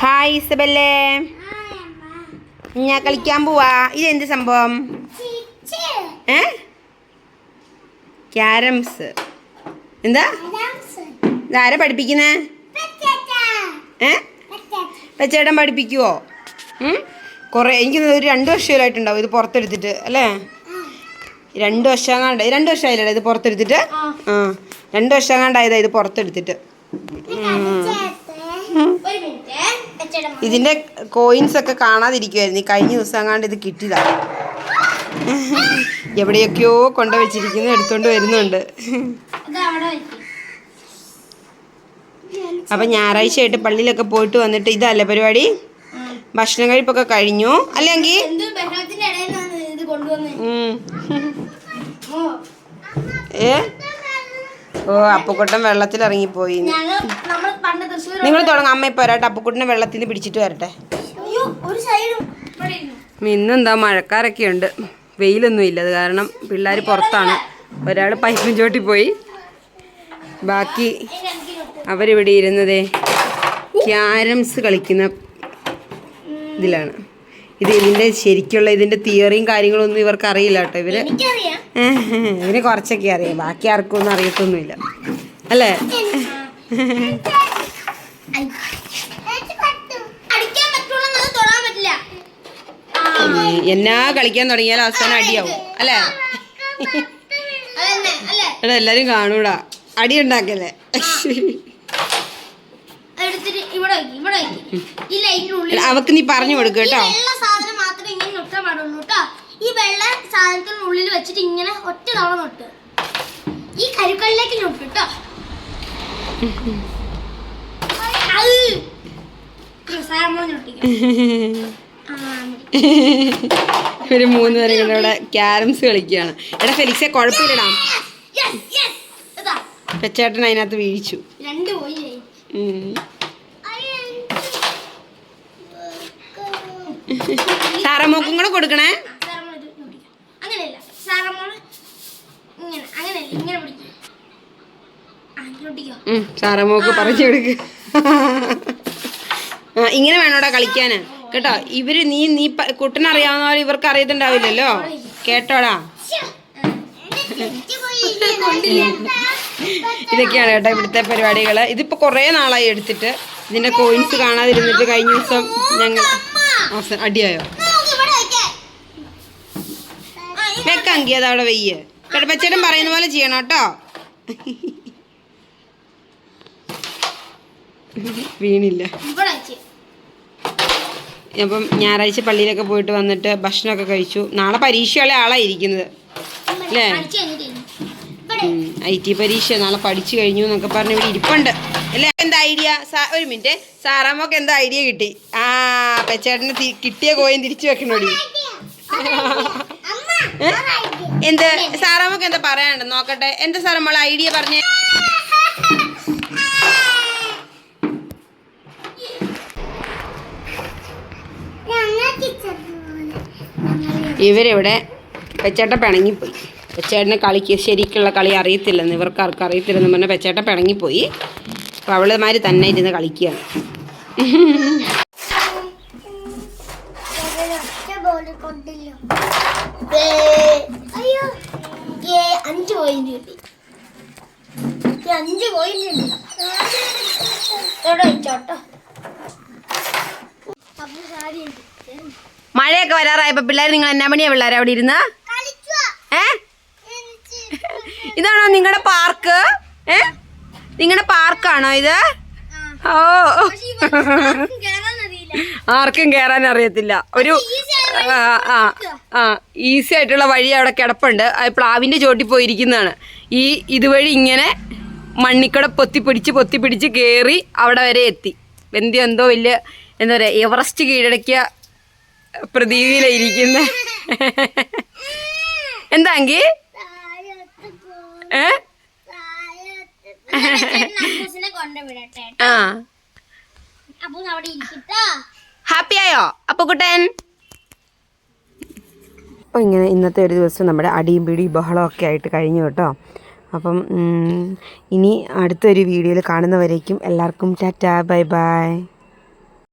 Hi ഇസബല്ലേ ഞാൻ കളിക്കാൻ പോവാ. ഇതെന്ത് സംഭവം? ഏ? ക്യാരംസ്. എന്താ? ഇതാരാ പഠിപ്പിക്കുന്നേ? ഏ? പച്ചേട്ടൻ പഠിപ്പിക്കുവോ? കുറേ എനിക്ക് ഒരു രണ്ട് വർഷമായിട്ടുണ്ടാവും ഇത് പുറത്തെടുത്തിട്ട് അല്ലേ? രണ്ട് വർഷം കണ്ട രണ്ട് വർഷമായില്ലേ ഇത് പുറത്തെടുത്തിട്ട്? ആ. രണ്ട് വർഷം കണ്ടായതാ ഇത് പുറത്തെടുത്തിട്ട് ഇതിന്റെ കോയിൻസ് ഒക്കെ കാണാതിരിക്കുവായിരുന്നു. ഈ കഴിഞ്ഞ ദിവസം അങ്ങാണ്ട് ഇത് കിട്ടിയതാ. എവിടെയൊക്കെയോ കൊണ്ടുവച്ചിരിക്കുന്നു എടുത്തോണ്ട് വരുന്നുണ്ട്. അപ്പൊ ഞായറാഴ്ച ആയിട്ട് പള്ളിയിലൊക്കെ പോയിട്ട് വന്നിട്ട് ഇതല്ല പരിപാടി? ഭക്ഷണം കഴിപ്പൊക്കെ കഴിഞ്ഞു. അല്ലെങ്കിൽ ഏ? ഓ അപ്പുക്കുട്ടൻ വെള്ളത്തിൽ ഇറങ്ങിപ്പോയി നിങ്ങൾ തുടങ്ങാം. അമ്മ ഇപ്പൊ വരാട്ടെ. അപ്പുക്കുട്ടനെ വെള്ളത്തിൽ നിന്ന് പിടിച്ചിട്ട് വരട്ടെ ഇന്നെന്താ മഴക്കാരൊക്കെ ഉണ്ട്. വെയിലൊന്നും ഇല്ല. അത് കാരണം പിള്ളേർ പുറത്താണ്. ഒരാൾ പൈപ്പും ചോട്ടി പോയി. ബാക്കി അവരിവിടെ ഇരുന്നതേ ക്യാരംസ് കളിക്കുന്ന ഇതിലാണ്. ഇത് ഇതിന്റെ ശരിക്കുള്ള ഇതിന്റെ തിയറിയും കാര്യങ്ങളൊന്നും ഇവർക്ക് അറിയില്ല കേട്ടോ ഇവർ. ഇതിന് കുറച്ചൊക്കെ അറിയാം. ബാക്കി ആർക്കും ഒന്നും അറിയത്തൊന്നുമില്ല. അല്ലേ? എന്നാ കളിക്കാൻ തുടങ്ങിയാൽ അവസാനം അടിയാവും അല്ലേ? എടാ എല്ലാരും കാണൂടാ. അടി ഉണ്ടാക്കല്ലേ അവക്ക് നീ പറഞ്ഞു കൊടുക്ക് കേട്ടോ. സാധനം മാത്രമേ ഇങ്ങനെ നൊട്ടാൻ പാടുള്ളൂ കേട്ടോ. ഈ വെള്ള സാധനത്തിനുള്ളിൽ വെച്ചിട്ട് ഇങ്ങനെ ഒറ്റ തവണ നൊട്ട് ഈ കരുക്കളിലേക്ക് നൊട്ട് കേട്ടോ ഒരു മൂന്ന് പേരും ഇവിടെ ക്യാരംസ് കളിക്കുകയാണ്. എടാ ഫെലിക്സെ കുഴപ്പമില്ലടാ. പെച്ചേട്ടൻ അതിനകത്ത് വീഴിച്ചു. സാറമ്മോക്കും കൂടെ കൊടുക്കണേ? സാറമ്മോക്ക് പറഞ്ഞു കൊടുക്ക്. ആ ഇങ്ങനെ വേണോടാ കളിക്കാന്. കേട്ടോ ഇവർ നീ നീ കുട്ടനറിയാവുന്ന പോലെ ഇവർക്ക് അറിയത്തുണ്ടാവില്ലല്ലോ? കേട്ടോടാ. ഇതൊക്കെയാണ് കേട്ടോ ഇവിടുത്തെ പരിപാടികൾ ഇതിപ്പോൾ കുറേ നാളായി എടുത്തിട്ട്. ഇതിന്റെ കോയിൻസ് കാണാതിരുന്നിട്ട് കഴിഞ്ഞ ദിവസം ഞങ്ങൾ അടിയായോ? വെക്കാങ്കി അതവിടെ വെയ്യ്. കേട്ടോ പറയുന്ന പോലെ ചെയ്യണം കേട്ടോ. വീണില്ല അപ്പം ഞായറാഴ്ച പള്ളിയിലൊക്കെ പോയിട്ട് വന്നിട്ട് ഭക്ഷണമൊക്കെ കഴിച്ചു നാളെ പരീക്ഷയുള്ള ആളാണ് ഇരിക്കുന്നത് അല്ലേ ഐ ടി പരീക്ഷ നാളെ പഠിച്ചു കഴിഞ്ഞു എന്നൊക്കെ പറഞ്ഞ് ഇവിടെ ഇരിപ്പുണ്ട് അല്ലേ എന്താ ഐഡിയ ഒരു മിനിറ്റ് സാറാമ്മക്ക് എന്താ ഐഡിയ കിട്ടി ആ പെച്ചേട്ടന് കിട്ടിയ കോയിൻ തിരിച്ചു വെക്കണോടി? എന്ത് സാറാമ്മക്ക് എന്താ പറയാനുണ്ട് നോക്കട്ടെ എന്താ സാറമ്മൾ ഐഡിയ പറഞ്ഞേ ഇവരിവിടെ പെച്ചേട്ട പിണങ്ങിപ്പോയി. പെച്ചേട്ടന് കളിക്ക് ശരിക്കുള്ള കളി അറിയത്തില്ലെന്ന് ഇവർക്ക് ആർക്കും അറിയത്തില്ലെന്ന് പറഞ്ഞാൽ പെച്ചേട്ട പിണങ്ങിപ്പോയി. അപ്പോൾ അവളുമാർ തന്നെ ഇരുന്ന് കളിക്കുകയാണ്. അഞ്ച് പോയിന്റ് കിട്ടി അഞ്ച് സാരി മഴയൊക്കെ വരാറായപ്പോ പിള്ളേർ നിങ്ങൾ എന്നാ പണിയാ പിള്ളേർ അവിടെ ഇരുന്ന്? ഏ? ഇതാണോ നിങ്ങളുടെ പാർക്ക്? ഏ? നിങ്ങളുടെ പാർക്കാണോ ഇത്? ഓ. ആർക്കും കേറാൻ അറിയത്തില്ല ഒരു ആ ആ ആ ഈസി ആയിട്ടുള്ള വഴി അവിടെ കിടപ്പുണ്ട്. അത് പ്ലാവിന്റെ ചോട്ടിൽ പോയിരിക്കുന്നതാണ്. ഈ ഇതുവഴി ഇങ്ങനെ മണ്ണിക്കട പൊത്തി പിടിച്ച് പൊത്തി പിടിച്ച് കയറി അവിടെ വരെ എത്തി. എന്തി എന്തോ വലിയ എന്താ പറയുക എവറസ്റ്റ് കീഴടക്കിയ പ്രതീതിയിലിരിക്കുന്ന എന്താങ്കി ഏ? ആ. ഹാപ്പി ആയോ അപ്പൊ അപ്പോൾ ഇങ്ങനെ ഇന്നത്തെ ഒരു ദിവസം നമ്മുടെ അടിയും പിടിയും ഒക്കെ ആയിട്ട് കഴിഞ്ഞു കേട്ടോ. അപ്പം ഇനി അടുത്തൊരു വീഡിയോയിൽ കാണുന്നവരേക്കും എല്ലാവർക്കും ടാറ്റാ ബൈ ബൈ.